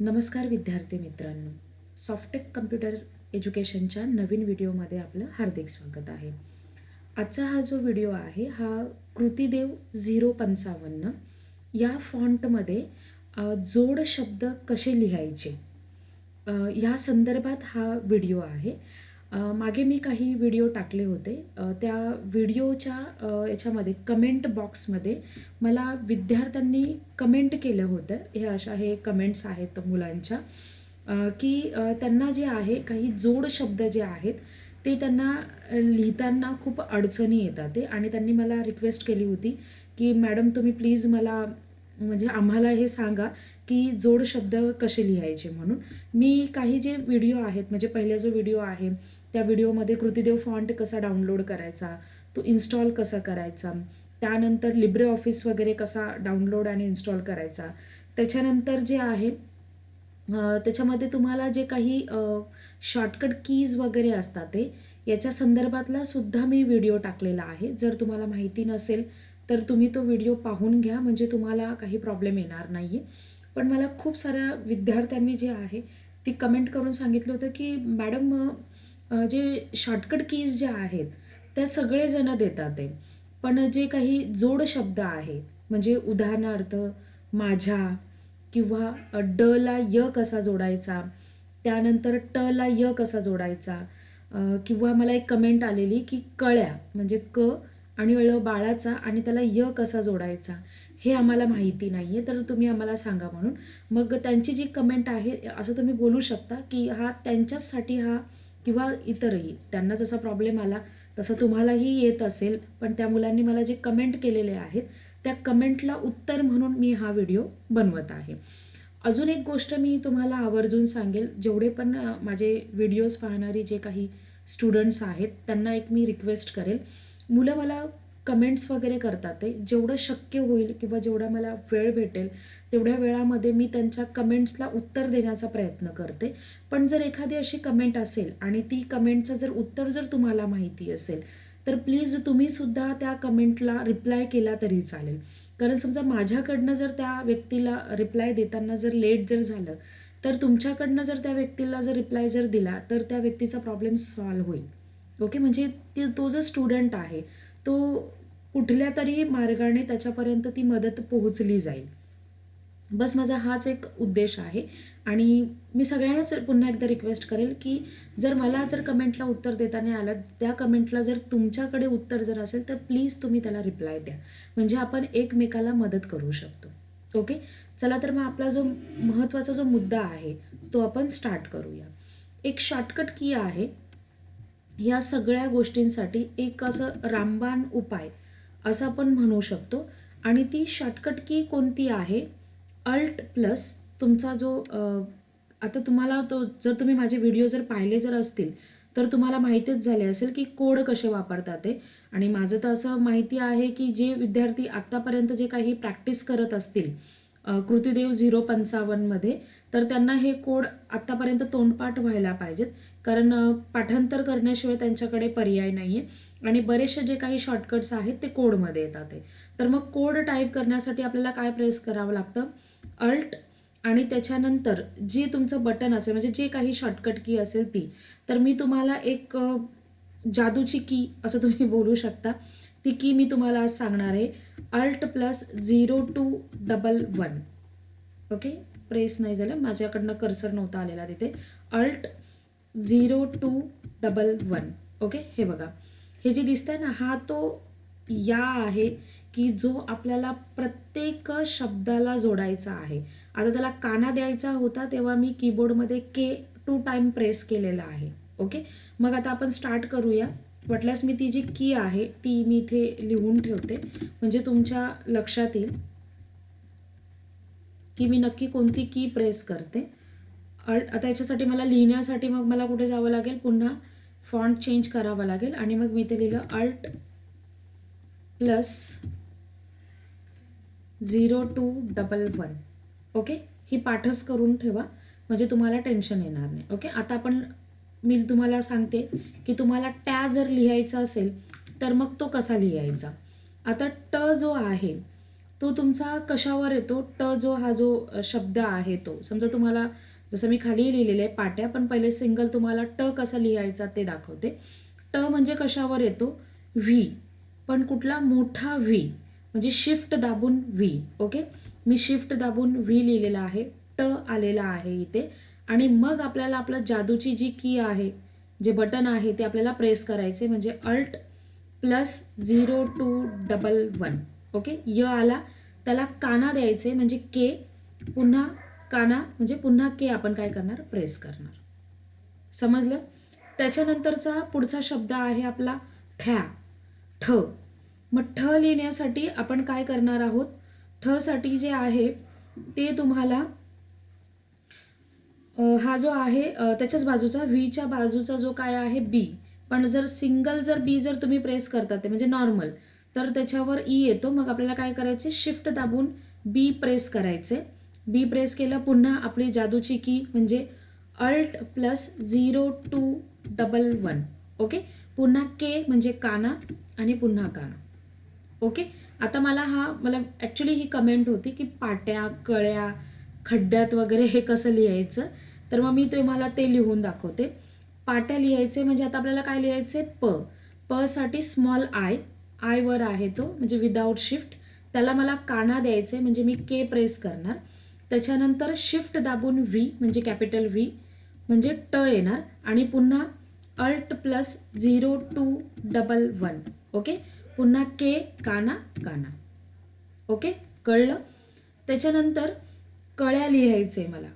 नमस्कार विद्यार्थी मित्रांनो. सॉफ्टेक कम्प्युटर एज्युकेशनच्या नवीन व्हिडिओमध्ये आपलं हार्दिक स्वागत आहे. आजचा हा जो व्हिडिओ आहे हा कृतीदेव झिरो पंचावन्न या फॉन्टमध्ये जोड शब्द कसे लिहायचे? या ह्या संदर्भात हा व्हिडिओ आहे. मागे मी काही व्हिडिओ टाकले होते. त्या व्हिडिओच्या याच्यामध्ये कमेंट बॉक्समध्ये मला विद्यार्थ्यांनी कमेंट केलं होतं. हे अशा हे कमेंट्स आहेत मुलांच्या. की त्यांना जे आहे काही जोड शब्द जे आहेत ते त्यांना लिहिताना खूप अडचणी येतात ते. आणि त्यांनी मला रिक्वेस्ट केली होती की मॅडम तुम्ही प्लीज मला म्हणजे आम्हाला हे सांगा की जोड शब्द कसे लिहायचे म्हणून. मी काही जे व्हिडिओ आहेत म्हणजे पहिला जो व्हिडिओ आहे त्या व्हिडिओमध्ये कृतीदेव फॉन्ट कसा डाउनलोड करायचा तो इन्स्टॉल कसा करायचा त्यानंतर लिब्रे ऑफिस वगैरे कसा डाउनलोड आणि इन्स्टॉल करायचा. त्याच्यानंतर जे आहे त्याच्यामध्ये तुम्हाला जे काही शॉर्टकट कीज वगैरे असतात ते याच्या संदर्भातला सुद्धा मी व्हिडिओ टाकलेला आहे. जर तुम्हाला माहिती नसेल तर तुम्ही तो व्हिडिओ पाहून घ्या म्हणजे तुम्हाला काही प्रॉब्लेम येणार नाही पण मला खूप साऱ्या विद्यार्थ्यांनी जे आहे ती कमेंट करून सांगितलं होतं की मॅडम जे शॉर्टकट कीज ज्या आहेत त्या सगळेजणं देतात ते. पण जे काही जोड शब्द आहेत म्हणजे उदाहरणार्थ माझ्या किंवा ड ला य कसा जोडायचा त्यानंतर ट ला य कसा जोडायचा किंवा मला एक कमेंट आलेली की कळ्या म्हणजे क आणि ळ बाळाचा आणि त्याला य कसा जोडायचा हे आम्हाला माहिती नाही आहे तर तुम्ही आम्हाला सांगा म्हणून. मग त्यांची जी कमेंट आहे असं तुम्ही बोलू शकता की हा त्यांच्याचसाठी हा किंवा इतरही. त्यांना जसा प्रॉब्लेम आला तसं तुम्हालाही येत असेल. पण त्या मुलांनी मला जे कमेंट केलेले आहेत त्या कमेंटला उत्तर म्हणून मी हा व्हिडिओ बनवत आहे. अजून एक गोष्ट मी तुम्हाला आवर्जून सांगेल. जेवढे पण माझे व्हिडिओज पाहणारी जे काही स्टुडंट्स आहेत त्यांना एक मी रिक्वेस्ट करेल. मुलं मला कमेंट्स वगैरे करतात ते. जेवढं शक्य होईल किंवा जेवढा मला वेळ भेटेल तेवढ्या वेळामध्ये मी त्यांच्या कमेंट्सला उत्तर देण्याचा प्रयत्न करते. पण जर एखादी अशी कमेंट असेल आणि ती कमेंटचं जर उत्तर जर तुम्हाला माहिती असेल तर प्लीज तुम्ही सुद्धा त्या कमेंटला रिप्लाय केला तरी चालेल. कारण समजा माझ्याकडनं जर त्या व्यक्तीला रिप्लाय देताना जर लेट जर झालं तर तुमच्याकडनं जर त्या व्यक्तीला जर रिप्लाय जर दिला तर त्या व्यक्तीचा प्रॉब्लेम सॉल्व्ह होईल. ओके म्हणजे ते तो जो स्टुडंट आहे तो कुठल्या तरी मार्गाने त्याच्यापर्यंत ती मदत पोहोचली जाईल. बस माझा हाच एक उद्देश आहे. आणि मी सगळ्यांनाच पुन्हा एकदा रिक्वेस्ट करेल की जर मला जर कमेंटला उत्तर देताना आलं त्या कमेंटला जर तुमच्याकडे उत्तर जर असेल तर प्लीज तुम्ही त्याला रिप्लाय द्या. म्हणजे आपण एकमेकाला मदत करू शकतो. ओके? चला तर मग आपला जो महत्त्वाचा जो मुद्दा आहे तो आपण स्टार्ट करूया. एक शॉर्टकट की आहे. या सगळ्या गोष्टींसाठी एक असं रामबाण उपाय असं आपण म्हणू शकतो. आणि ती शॉर्टकट की कोणती आहे? अल्ट प्लस तुमचा जो आता तुम्हाला तो जर तुम्ही माझे व्हिडिओ जर पाहिले जर असतील तर तुम्हाला माहितीच झाले असेल की कोड कसे वापरतात ते. आणि माझं तर असं माहिती आहे की जे विद्यार्थी आत्तापर्यंत जे काही प्रॅक्टिस करत असतील कृतीदेव झिरो पंचावन्नमध्ये तर त्यांना हे कोड आत्तापर्यंत तोंडपाठ व्हायला पाहिजेत. कारण पाठांतर करण्याशिवाय त्यांच्याकडे पर्याय नाही आहे आणि बरेचसे जे काही शॉर्टकट्स आहेत ते कोडमध्ये येतात ते तर मग कोड टाईप करण्यासाठी आपल्याला काय प्रेस करावं लागतं? अल्ट आणि त्याच्यानंतर जे तुमचं बटन असेल म्हणजे जे काही शॉर्टकट की असेल ती तर मी तुम्हाला एक जादूची की असं तुम्ही बोलू शकता. ती की मी तुम्हाला आज सांगणार आहे. Alt plus zero two double one okay press नाही झालं. माझ्याकडनं कर्सर नव्हता आलेला तिथे. Alt zero two double one okay हे बघा. हे जे दिसतंय ना हा तो या आहे की जो आपल्याला प्रत्येक शब्दाला जोडायचा आहे. आता त्याला काना द्यायचा होता तेव्हा मी कीबोर्डमध्ये के टू टाईम प्रेस केलेला आहे. ओके मग आता आपण स्टार्ट करूया. वाटल्यास मी ती जी की आहे ती मी इथे लिहून ठेवते. म्हणजे तुमच्या लक्षात येईल की मी नक्की कोणती की प्रेस करते. आता याच्यासाठी मला लिहिण्यासाठी मग मला कुठे जावं लागेल? पुन्हा फॉन्ट चेंज करावा लागेल. आणि मग मी ते लिहिलं Alt plus zero two double one okay ही पाठच करून ठेवा. म्हणजे तुम्हाला टेन्शन येणार नाही. ओके आता आपण मी तुम्हाला सांगते की तुम्हाला टॅ जर लिहायचा असेल तर मग तो कसा लिहायचा? आता ट जो आहे तो तुमचा कशावर येतो? ट जो हा जो शब्द आहे तो. समजा तुम्हाला जसं मी खाली लिहिलेलं आहे पाट्या पण पहिले सिंगल तुम्हाला ट कसा लिहायचा ते दाखवते. ट म्हणजे कशावर येतो? व्ही पण कुठला? मोठा व्ही म्हणजे शिफ्ट दाबून व्ही ओके मी शिफ्ट दाबून व्ही लिहिलेला आहे. ट आलेला आहे इथे. आणि मग आपल्याला आपलं जादूची जी की आहे जे बटन आहे ते आपल्याला प्रेस करायचे. म्हणजे Alt plus zero two double one okay य आला. त्याला काना द्यायचे. म्हणजे के पुन्हा काना म्हणजे पुन्हा के आपण काय करणार? प्रेस करणार. समजलं? त्याच्यानंतरचा पुढचा शब्द आहे आपला ठ्या ठ. मग ठ लिहिण्यासाठी आपण काय करणार आहोत? ठ साठी जे आहे ते तुम्हाला हा जो आहे त्याच्याच बाजूचा व्हीच्या बाजूचा जो काय आहे? बी पण जर सिंगल जर बी जर तुम्ही प्रेस करतात ते म्हणजे नॉर्मल तर त्याच्यावर ई येतो. मग आपल्याला काय करायचे शिफ्ट दाबून बी प्रेस करायचे बी प्रेस केलं पुन्हा आपली जादूची की म्हणजे Alt plus zero two double one okay पुन्हा के म्हणजे काना आणि पुन्हा काना. ओके आता मला हा मला ॲक्च्युली ही कमेंट होती की पाट्या कळ्या खड्ड्यात वगैरे हे कसं लिहायचं? तर मग मी तुम्हाला ते लिहून दाखवते. पाट्या लिहायचे म्हणजे आता आपल्याला काय लिहायचे? प. प साठी स्मॉल आय आय वर आहे तो म्हणजे विदाऊट शिफ्ट त्याला मला काना द्यायचे म्हणजे मी के प्रेस करणार. त्याच्यानंतर शिफ्ट दाबून व्ही म्हणजे कॅपिटल व्ही म्हणजे ट येणार आणि पुन्हा Alt plus zero two double one okay पुन्हा के काना काना ओके कळलं? त्याच्यानंतर कळ्या लिहायचं आहे मला.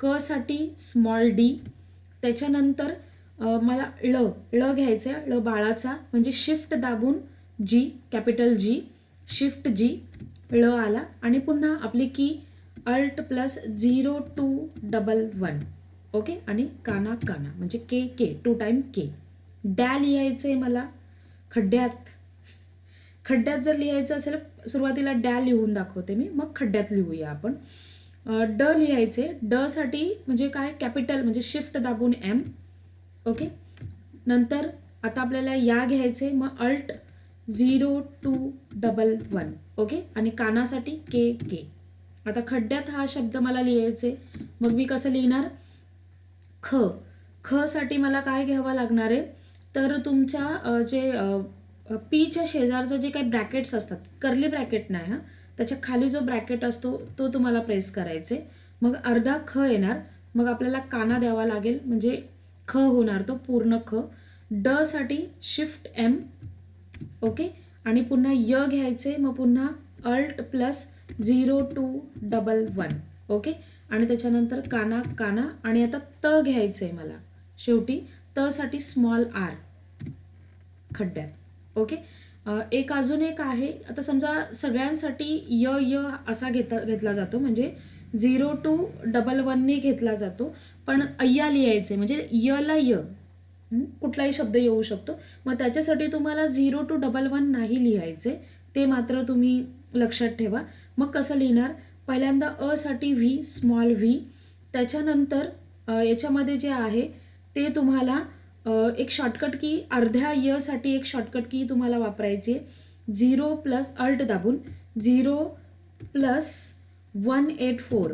क साठी स्मॉल डी त्याच्यानंतर मला ळ ळ घ्यायचं आहे ळ बाळाचा म्हणजे शिफ्ट दाबून जी कॅपिटल जी शिफ्ट जी ळ आला आणि पुन्हा आपली key Alt plus zero two double one. Okay आणि काना काना. म्हणजे के के. टू टाईम के डॅ लिहायचं आहे मला. खड्ड्यात. खड्ड्यात जर लिहायचं असेल सुरुवातीला डॅ लिहून दाखवते मी. मग खड्ड्यात लिहूया आपण. ड लिहायचे. डसाठी म्हणजे काय? कॅपिटल म्हणजे शिफ्ट दाबून एम ओके नंतर आता आपल्याला या घ्यायचे. मग Alt zero two double one. Okay आणि कानासाठी के के आता खड्ड्यात हा शब्द मला लिहायचे. मग मी कसं लिहिणार? ख. ख साठी मला काय घ्यावं लागणार आहे? तर तुमच्या जे पीच्या शेजारचं जे काही ब्रॅकेट्स असतात कर्ली ब्रॅकेट नाही हां? त्याच्याखाली जो ब्रॅकेट असतो तो तुम्हाला प्रेस करायचे. मग अर्धा ख येणार. मग आपल्याला काना द्यावा लागेल. म्हणजे ख होणार तो पूर्ण ख. ड साठी शिफ्ट एम. ओके? आणि पुन्हा य घ्यायचे. मग पुन्हा Alt plus zero two double one okay आणि त्याच्यानंतर काना काना आणि आता त घ्यायचं आहे मला. शेवटी तसाठी स्मॉल आर खड्ड्यात. ओके एक अजून एक आहे. आता समजा सगळ्यांसाठी य य असा घेता घेतला जातो. म्हणजे झिरो टू डबल वनने घेतला जातो. पण अय्या लिहायचे म्हणजे यला य. कुठलाही शब्द येऊ शकतो. मग त्याच्यासाठी तुम्हाला झिरो टू डबल वन नाही लिहायचे ते मात्र तुम्ही लक्षात ठेवा. मग कसं लिहिणार? पहिल्यांदा अ साठी व्ही स्मॉल व्ही. त्याच्यानंतर याच्यामध्ये जे आहे ते तुम्हाला एक शॉर्टकट की अर्ध्या यसाठी एक शॉर्टकट की तुम्हाला वापरायची. आहे झिरो प्लस अल्ट दाबून zero plus one eight four.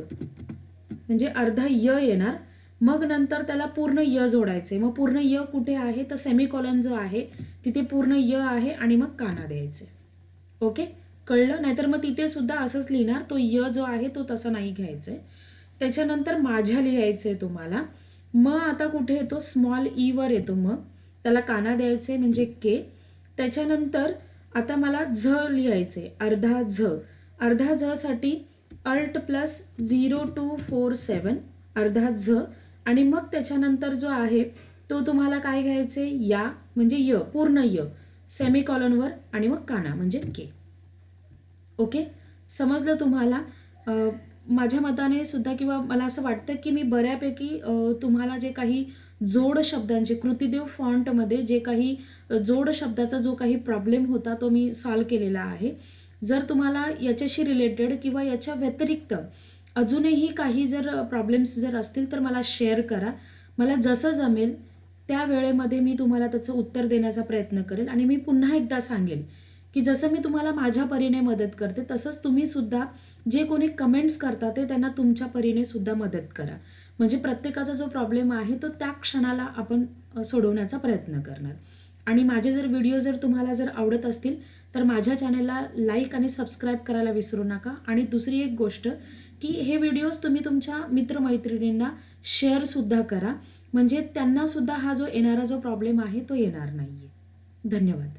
म्हणजे अर्धा य येणार. मग नंतर त्याला पूर्ण य जोडायचे. मग पूर्ण य कुठे आहे? तर सेमिकॉलन जो आहे तिथे पूर्ण य आहे आणि मग काना द्यायचे. ओके? कळलं नाहीतर मग तिथे सुद्धा असंच लिहिणार तो य जो आहे तो तसा नाही घ्यायचा. आहे त्याच्यानंतर माझ्या लिहायचं आहे तुम्हाला. म आता कुठे येतो? स्मॉल ईवर येतो मग त्याला काना द्यायचे म्हणजे के. त्याच्यानंतर आता मला झ लिहायचे अर्धा झ. अर्धा झसाठी Alt plus zero two four seven अर्धा झ. आणि मग त्याच्यानंतर जो आहे तो तुम्हाला काय घ्यायचे? या म्हणजे य पूर्ण य. सेमी कॉलनवर आणि मग काना म्हणजे के. ओके? समजलं तुम्हाला? माझ्या मताने सुद्धा किंवा मला असं वाटतं की मी बऱ्यापैकी तुम्हाला जे काही जोड शब्दांचे कृतिदेव फॉन्टमध्ये जे काही जोड शब्दाचा जो काही प्रॉब्लेम होता तो मी सॉल्व केलेला आहे. जर तुम्हाला याच्याशी रिलेटेड किंवा याच्या व्यतिरिक्त अजूनही काही जर प्रॉब्लेम्स जर असतील तर मला शेअर करा. मला जसं जमेल त्या वेळेमध्ये मी तुम्हाला त्याचं उत्तर देण्याचा प्रयत्न करेल आणि मी पुन्हा एकदा सांगेल की जसं मी तुम्हाला माझ्या परीने मदत करते तसंच तुम्ही सुद्धा जे कोणी कमेंट्स करता ते त्यांना तुमच्या परीने सुद्धा मदत करा. म्हणजे प्रत्येकाचा जो प्रॉब्लेम आहे तो त्या क्षणाला आपण सोडवण्याचा प्रयत्न करणार. आणि माझे जर व्हिडिओ जर तुम्हाला जर आवडत असतील तर माझ्या चॅनलला लाईक आणि सबस्क्राईब करायला विसरू नका. आणि दुसरी एक गोष्ट की हे व्हिडिओज तुम्ही तुमच्या मित्रमैत्रिणींना शेअरसुद्धा करा. म्हणजे त्यांनासुद्धा हा जो येणारा जो प्रॉब्लेम आहे तो येणार नाही आहे धन्यवाद.